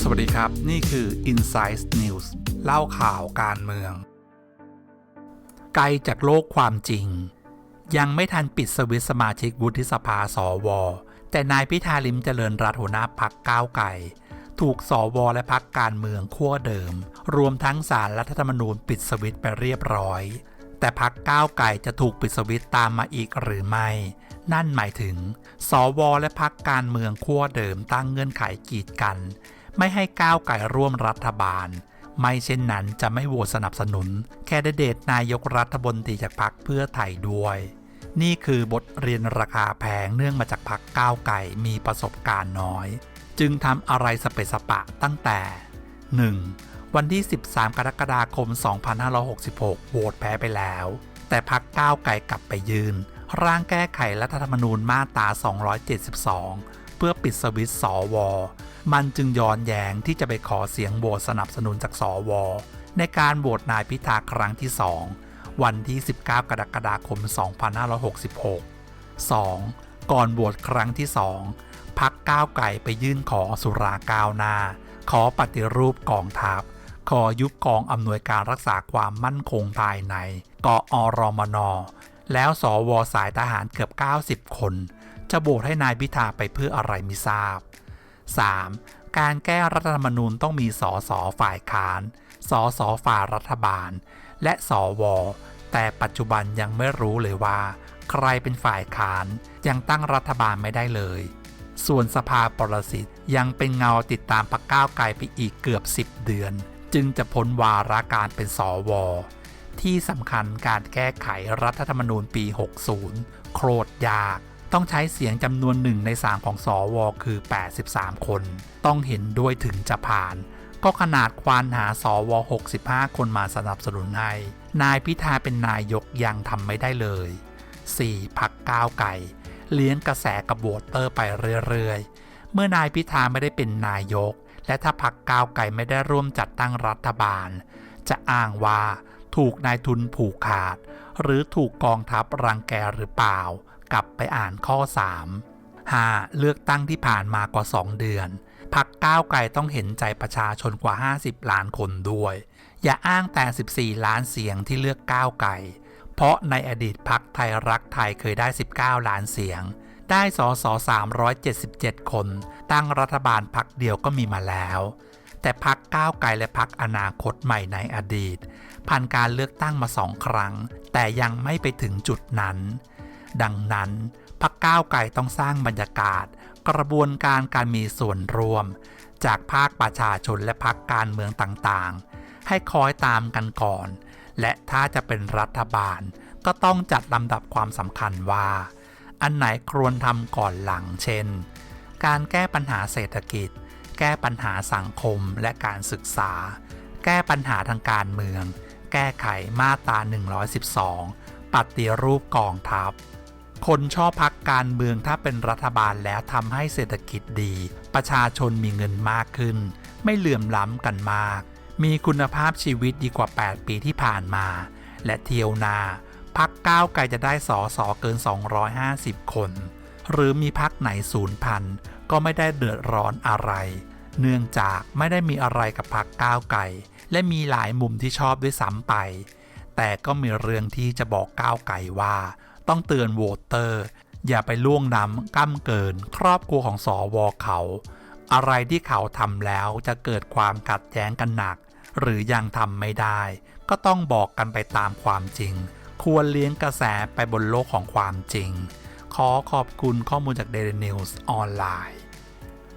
สวัสดีครับ นี่คือ Insight News เล่าข่าวการเมือง ไกลจากโลกความจริง ยังไม่ทันปิดสวิตสมาชิกวุฒิสภาสว แต่นายพิธาลิมเจริญรัตน์หัวหน้าพักก้าวไก่ถูกสวและพักการเมืองขั้วเดิม รวมทั้งสารรัฐธรรมนูญปิดสวิตไปเรียบร้อย แต่พักก้าวไก่จะถูกปิดสวิตตามมาอีกหรือไม่ นั่นหมายถึง สวและพักการเมืองขั้วเดิมตั้งเงื่อนไขกีดกัน ไม่ให้ก้าวไก่ร่วมรัฐบาล ไม่เช่นนั้นจะไม่โหวตสนับสนุน แคนดิเดตนายกรัฐมนตรีจากพรรคเพื่อไทยด้วย นี่คือบทเรียนราคาแพงเนื่องมาจากพรรคก้าวไก่มีประสบการณ์น้อย จึงทำอะไรสเปสปะตั้งแต่ 1. วันที่ 13 กรกฎาคม 2566 โหวตแพ้ไปแล้ว แต่พรรคก้าวไก่กลับไปยืน ร่างแก้ไขรัฐธรรมนูญมาตรา 272 เพื่อปิดสวิตช์สวมันจึงย้อนแย้งที่จะไปขอเสียงโหวตสนับสนุนจากสอวในการโหวตนายพิธาครั้งที่ 2 วันที่ 19 กรกฎาคม 2566 2. ก่อนโหวตครั้งที่ 2 พักก้าวไก่ไปยื่นขอสุราก้าวหน้า ขอปฏิรูปกองทัพขอยุบกองอำนวยการรักษาความมั่นคงภายใน กอรมน แล้วสวสายทหารเกือบ 90 คน จะโหวตให้นายพิธาไปเพื่ออะไรมิทราบ 3. การแก้รัฐธรรมนูญต้องมีสสฝ่ายค้านสสฝ่ายรัฐบาล และสวแต่ปัจจุบันยังไม่รู้เลยว่า ใครเป็นฝ่ายค้านยังตั้งรัฐบาลไม่ได้เลย ส่วนสภาปรสิตยังเป็นเงาติดตามพักก้าวไกลไปอีกเกือบ 10 เดือน จึงจะพ้นวาระการเป็นสว ที่สำคัญการแก้ไขรัฐธรรมนูญปี 60 โคตรยาก ต้องใช้เสียงจำนวนหนึ่งใน 3 ของสอวคือ 83 คน ต้องเห็นด้วยถึงจะผ่าน ก็ขนาดควานหาสอว65 คนมาสนับสนุนให้ นายพิธาเป็นนายกยังทำไม่ได้เลย 4. พักก้าวไก่ เลี้ยงกระแสกับโวเตอร์ไปเรื่อยๆ เมื่อนายพิธาไม่ได้เป็นนายก และถ้าพักก้าวไก่ไม่ได้ร่วมจัดตั้งรัฐบาล จะอ้างว่า ถูกนายทุนผูกขาด หรือถูกกองทัพรังแกหรือเปล่า กลับไปอ่านข้อ 3 5. เลือกตั้งที่ผ่านมากว่า 2 เดือนพักก้าวไกลต้องเห็นใจประชาชนกว่า 50 ล้านคนด้วย อย่าอ้างแต่ 14 ล้านเสียงที่เลือกก้าวไกล เพราะในอดีตพักไทยรักไทยเคยได้ 19 ล้านเสียง ได้สส377 คน ตั้งรัฐบาลพักเดียวก็มีมาแล้ว แต่พักก้าวไกลและพักอนาคตใหม่ในอดีต ผ่านการเลือกตั้งมาสองครั้ง แต่ยังไม่ไปถึงจุดนั้น ดังนั้นพักก้าวไกลต้องสร้างบรรยากาศ กระบวนการการมีส่วนร่วม จากภาคประชาชนและพักการเมืองต่างๆ ให้คอยตามกันก่อน และถ้าจะเป็นรัฐบาล ก็ต้องจัดลำดับความสำคัญว่า อันไหนควรทำก่อนหลังเช่น การแก้ปัญหาเศรษฐกิจ แก้ปัญหาสังคมและการศึกษา แก้ปัญหาทางการเมือง แก้ไขมาตรา 112 ปฏิรูปกองทัพ คนชอบพักการเมืองถ้าเป็นรัฐบาลแล้วทำให้เศรษฐกิจดี ประชาชนมีเงินมากขึ้น ไม่เหลื่อมล้ำกันมาก มีคุณภาพชีวิตดีกว่า 8 ปีที่ผ่านมา และเที่ยวนาพักก้าวไกลจะได้สอสอเกิน 250 คน หรือมีพักไหนศูนย์พัน ก็ไม่ได้เดือดร้อนอะไร เนื่องจากไม่ได้มีอะไรกับพักก้าวไกลและมีหลายมุมที่ชอบด้วยซ้ำไป แต่ก็มีเรื่องที่จะบอกก้าวไกลว่า ต้องเตือนโหวตเตอร์ อย่าไปล่วงน้ำก้ำเกิน ครอบครัวของสอวอเขา อะไรที่เขาทำแล้วจะเกิดความขัดแย้งกันหนัก หรือยังทำไม่ได้ ก็ต้องบอกกันไปตามความจริง ควรเลี้ยงกระแสไปบนโลกของความจริงขอขอบคุณข้อมูลจาก Daily News ออนไลน์